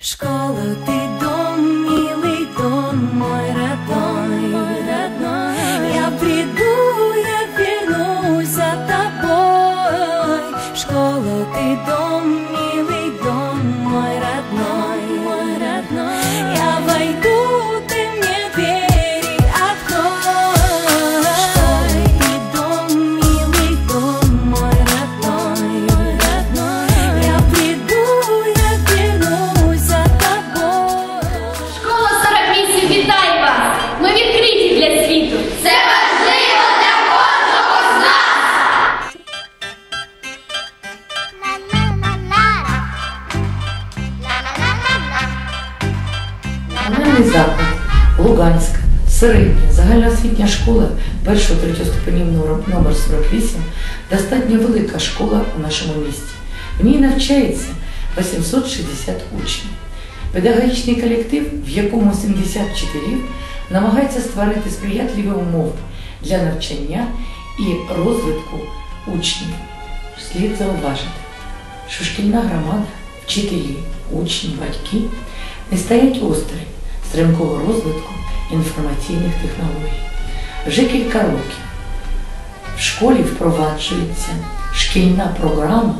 Школа, ты дом, милый дом, мой родной, мой родной. Я приду, я вернусь за тобой. Школа, ты дом, Луганська, середня, загальноосвітня школа 1-3 ступенів номер 48 достатньо велика школа у нашому місті. В ній навчається 860 учнів. Педагогічний колектив, в якому 70 вчителів, намагається створити сприятливі умови для навчання і розвитку учнів. Слід зауважити, що шкільна громада, вчителі, учні, батьки не стоять осторонь стрімкого розвитку інформаційних технологій. Вже кілька років в школі впроваджується шкільна програма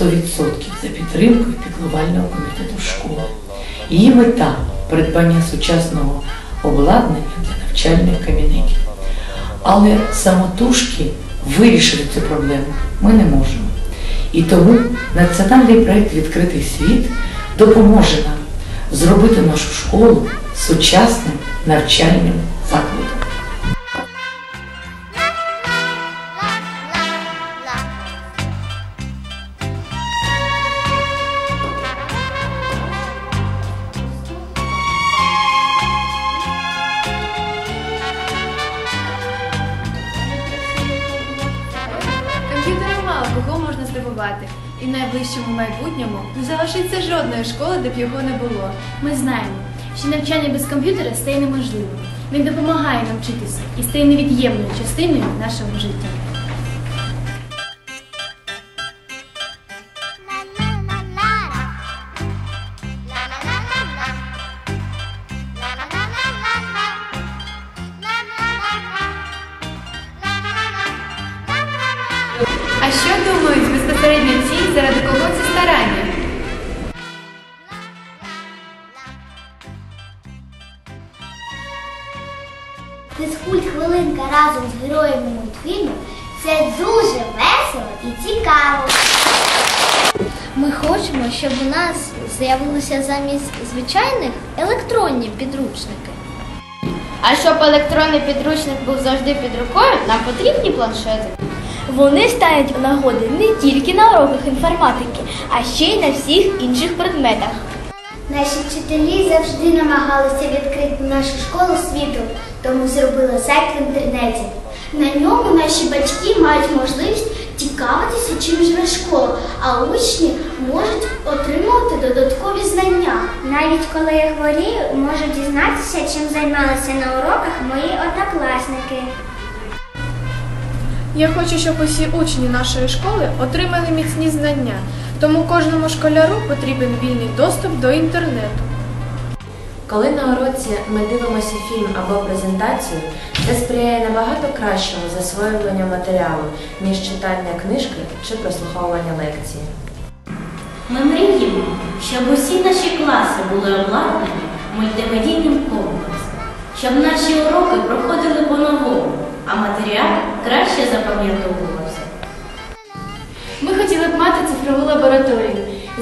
100% за підтримкою піклувального комітету школи. Її мета придбання сучасного обладнання для навчальних кабінетів. Але самотужки вирішити цю проблему ми не можемо. І тому національний проєкт Відкритий світ допоможе нам зробити нашу школу сучасним навчальним закладом. Комп'ютера мало кого можна здивувати, і в найближчому майбутньому не залишиться жодної школи, де б його не було. Ми знаємо, що навчання без комп'ютера стає неможливим. Він допомагає нам вчитися і стає невід'ємною частиною нашого життя. А що думають безпосередньо ці, заради кого це старання? Фізкульт хвилинка разом з героями мультфільму це дуже весело і цікаво. Ми хочемо, щоб у нас з'явилися замість звичайних електронні підручники. А щоб електронний підручник був завжди під рукою, нам потрібні планшети. Вони стають у нагоди не тільки на уроках інформатики, а ще й на всіх інших предметах. Наші вчителі завжди намагалися відкрити нашу школу світу, тому зробили сайт в інтернеті. На ньому наші батьки мають можливість цікавитися, чим живе школа, а учні можуть отримувати додаткові знання. Навіть коли я хворію, можу дізнатися, чим займалися на уроках мої однокласники. Я хочу, щоб усі учні нашої школи отримали міцні знання, тому кожному школяру потрібен вільний доступ до інтернету. Коли на уроці ми дивимося фільм або презентацію, це сприяє набагато кращому засвоюванню матеріалу, ніж читання книжки чи прослуховування лекції. Ми мріємо, щоб усі наші класи були обладнані мультимедійним комплексом, щоб наші уроки проходили по-новому, а матеріал краще запам'ятовувався. Б мати цифрову лабораторію.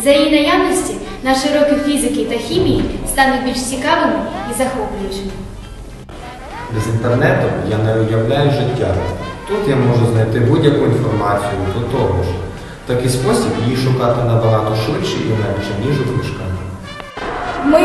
За її наявності наші уроки фізики та хімії стануть більш цікавими і захоплюючими. Без інтернету я не уявляю життя. Тут я можу знайти будь-яку інформацію до того ж. Такий спосіб її шукати набагато швидше і легше, ніж у книжках. Ми,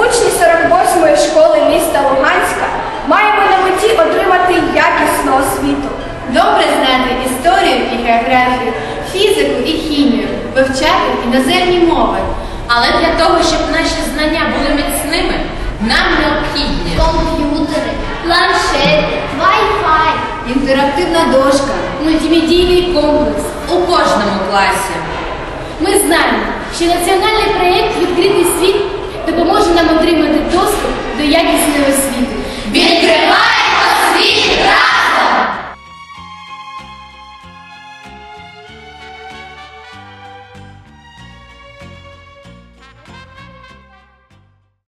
учні 48-ї школи міста Луганська, маємо на меті отримати якісну освіту. Добре знати історію і географію, фізику і хімію, вивчати іноземні мови. Але для того, щоб наші знання були міцними, нам необхідні комп'ютери, планшети, Wi-Fi, інтерактивна дошка, мультимедійний комплекс у кожному класі. Ми знаємо, що національний проєкт Відкритий світ допоможе нам отримати доступ до якісної освіти. Відкривай!